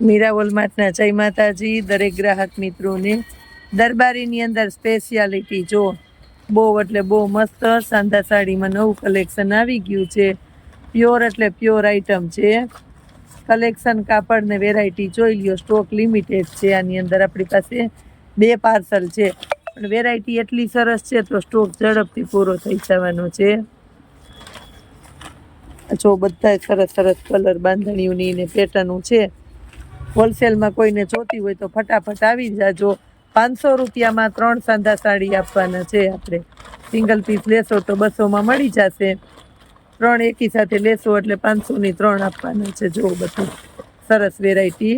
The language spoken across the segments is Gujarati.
મીરાવોલ વોલમાર્ટના જય માતાજી, દરેક ગ્રાહક મિત્રોને. દરબારીની અંદર સ્પેશિયાલિટી જો બહુ એટલે બહુ મસ્ત, સાંધા સાડીમાં નવું કલેક્શન આવી ગયું છે. પ્યોર એટલે પ્યોર આઈટમ છે. કલેક્શન કાપડને વેરાયટી જોઈ લ્યો સ્ટોક લિમિટેડ છે. આની અંદર આપણી પાસે બે પાર્સલ છે. પણ વેરાયટી એટલી સરસ છે તો સ્ટોક ઝડપથી પૂરો થઈ જવાનો છે. જો બધા સરસ સરસ કલર બાંધણીઓની ને પેટર્નું છે. હોલસેલમાં કોઈને જોતી હોય તો ફટાફટ આવી જાજો. પાંચસો રૂપિયામાં ત્રણ સાંધા સાડી આપવાના છે આપણે. સિંગલ પીસ લેશો તો બસોમાં મળી જશે. ત્રણ એકી સાથે લેશો એટલે પાંચસોની ત્રણ આપવાના છે. જો બધું. સરસ વેરાયટી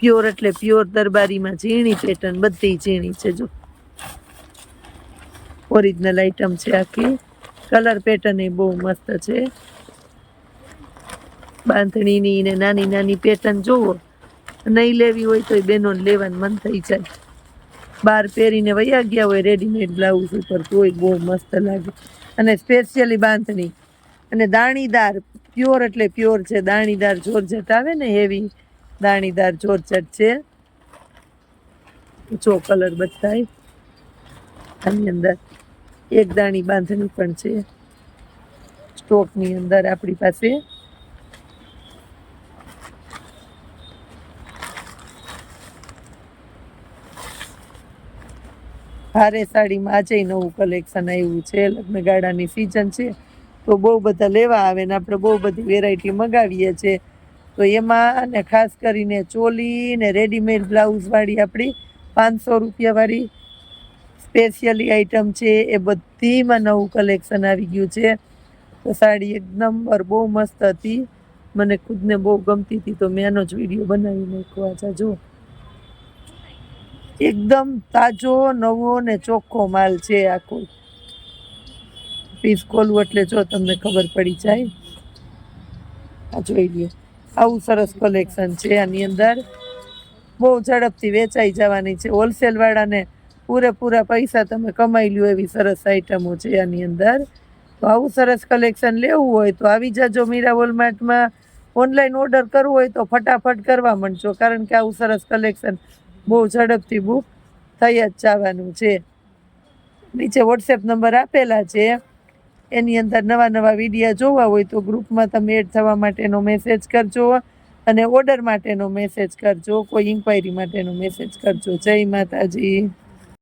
પ્યોર એટલે પ્યોર દરબારીમાં ઝીણી પેટર્ન બધી ઝીણી છે જો ઓરિજિનલ આઈટમ છે આખી. કલર પેટર્ન એ બહુ મસ્ત છે. બાંધણીની ને નાની નાની પેટર્ન જુઓ નહીં લેવી હોય તો બેનો લેવાનું મન થઈ જાય. બહાર પહેરીને વયા ગયા હોય રેડીમેડ બ્લાઉઝ ઉપર, તોય બહુ મસ્ત લાગે. અને સ્પેશિયલી બાંધણી. અને દાણીદાર પ્યોર એટલે પ્યોર છે. દાણીદાર જોરજટ આવે ને હેવી દાણીદાર જોરજટ છે. જો કલર બતાય. આની અંદર એક દાણી બાંધણી પણ છે. સ્ટોકની અંદર આપણી પાસે ભારે સાડીમાં આજે નવું કલેક્શન આવ્યું છે. લગ્ન ગાળાની સિઝન છે. તો બહુ બધા લેવા આવે ને આપણે બહુ બધી વેરાયટી મંગાવીએ છીએ. તો એમાં ને ખાસ કરીને ચોલી ને રેડીમેડ બ્લાઉઝવાળી આપણી પાંચસો રૂપિયાવાળી સ્પેશિયલી આઈટમ છે. એ બધીમાં નવું કલેક્શન આવી ગયું છે. તો સાડી એક નંબર બહુ મસ્ત હતી. મને ખુદને બહુ ગમતી હતી. તો મેં એનો જ વીડિયો બનાવી નાખ્યો આજા. જો એકદમ તાજો, નવો ને ચોખ્ખો માલ છે આખો પીસ ખોલવું એટલે જો તમને ખબર પડી જાય. આ જોઈ લઈએ આવું સરસ કલેક્શન છે આની અંદર. બહુ ઝડપથી વેચાઈ જવાની છે. હોલસેલ વાળાને પૂરેપૂરા પૈસા તમે કમાઈ લ્યો એવી સરસ આઈટમો છે આની અંદર. તો આવું સરસ કલેક્શન લેવું હોય તો આવી જાજો મીરા વોલમાર્ટમાં ઓનલાઈન ઓર્ડર કરવું હોય તો ફટાફટ કરવા માંડજો. કારણ કે આવું સરસ કલેક્શન બહુ ઝડપથી બુક થઈ જ જવાનું છે. નીચે વોટ્સએપ નંબર આપેલા છે. એની અંદર નવા નવા વિડીયા જોવા હોય તો ગ્રુપમાં તમે એડ થવા માટેનો મેસેજ કરજો અને ઓર્ડર માટેનો મેસેજ કરજો. કોઈ ઇન્ક્વાયરી માટેનો મેસેજ કરજો. જય માતાજી.